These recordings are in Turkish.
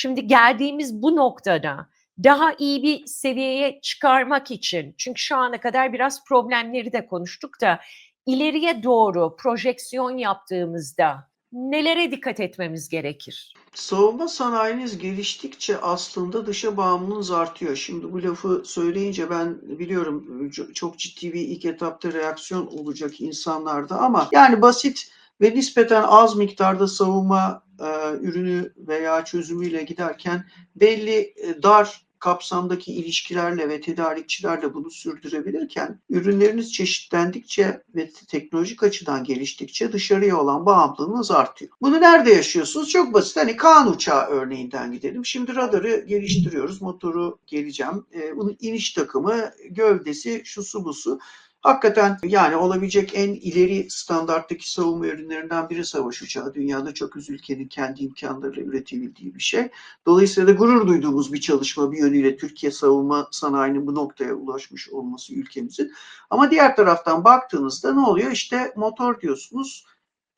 Şimdi geldiğimiz bu noktada daha iyi bir seviyeye çıkarmak için çünkü şu ana kadar biraz problemleri de konuştuk da ileriye doğru projeksiyon yaptığımızda nelere dikkat etmemiz gerekir? Savunma sanayiniz geliştikçe aslında dışa bağımlılığınız artıyor. Şimdi bu lafı söyleyince ben biliyorum çok- ciddi bir ilk etapta reaksiyon olacak insanlarda ama yani basit ve nispeten az miktarda savunma e, ürünü veya çözümüyle giderken belli e, dar kapsamdaki ilişkilerle ve tedarikçilerle bunu sürdürebilirken ürünleriniz çeşitlendikçe ve teknolojik açıdan geliştikçe dışarıya olan bağımlılığınız artıyor. Bunu nerede yaşıyorsunuz? Çok basit. Hani Kaan uçağı örneğinden gidelim. Şimdi radarı geliştiriyoruz. Motoru geleceğim. Ee, bunun iniş takımı, gövdesi, şusu busu. Hakikaten yani olabilecek en ileri standarttaki savunma ürünlerinden biri savaş uçağı. Dünyada çok az ülkenin kendi imkanlarıyla üretebildiği bir şey. Dolayısıyla da gurur duyduğumuz bir çalışma bir yönüyle Türkiye savunma sanayinin bu noktaya ulaşmış olması ülkemizin. Ama diğer taraftan baktığınızda ne oluyor? İşte motor diyorsunuz.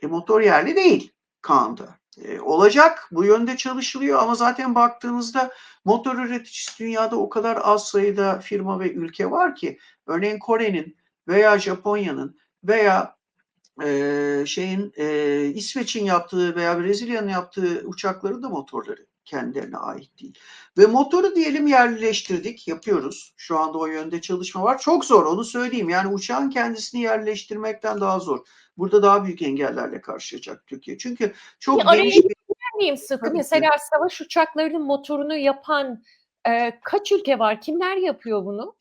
E, motor yerli değil Kaan'da. E, olacak bu yönde çalışılıyor ama zaten baktığınızda motor üreticisi dünyada o kadar az sayıda firma ve ülke var ki örneğin Kore'nin veya Japonya'nın veya e, şeyin e, İsveç'in yaptığı veya Brezilya'nın yaptığı uçakların da motorları kendilerine ait değil. Ve motoru diyelim yerleştirdik, yapıyoruz. Şu anda o yönde çalışma var. Çok zor onu söyleyeyim. Yani uçağın kendisini yerleştirmekten daha zor. Burada daha büyük engellerle karşılaşacak Türkiye. Çünkü çok araya geniş bir miyim ki. Mesela savaş uçaklarının motorunu yapan e, kaç ülke var? Kimler yapıyor bunu?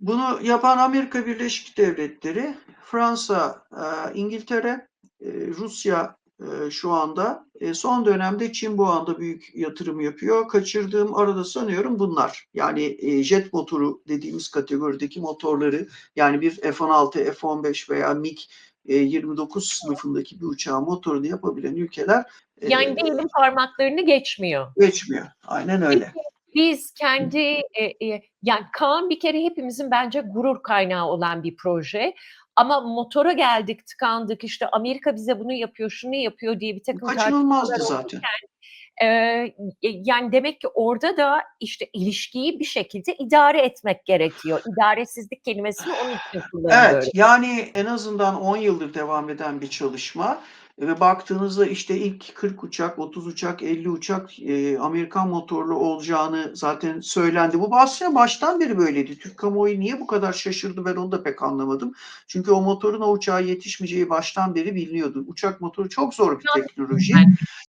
Bunu yapan Amerika Birleşik Devletleri, Fransa, e, İngiltere, e, Rusya e, şu anda. E, Son dönemde Çin bu anda büyük yatırım yapıyor. Kaçırdığım arada sanıyorum bunlar. Yani e, jet motoru dediğimiz kategorideki motorları yani bir F-16, F-15 veya MiG e, 29 sınıfındaki bir uçağın motorunu yapabilen ülkeler e, Yani bir elin parmaklarını geçmiyor. geçmiyor. Aynen öyle. Biz kendi e, e, yani Kaan bir kere hepimizin bence gurur kaynağı olan bir proje. Ama motora geldik, tıkandık. işte Amerika bize bunu yapıyor, şunu yapıyor diye bir takım Kaçınılmazdı zaten. Ee, yani demek ki orada da işte ilişkiyi bir şekilde idare etmek gerekiyor. İdaresizlik kelimesini onun için kullanıyorum. Evet, yani en azından 10 yıldır devam eden bir çalışma ve baktığınızda işte ilk 40 uçak, 30 uçak, 50 uçak e, Amerikan motorlu olacağını zaten söylendi. Bu aslında baştan beri böyleydi. Türk kamuoyu niye bu kadar şaşırdı ben onu da pek anlamadım. Çünkü o motorun o uçağa yetişmeyeceği baştan beri biliniyordu. Uçak motoru çok zor bir teknoloji.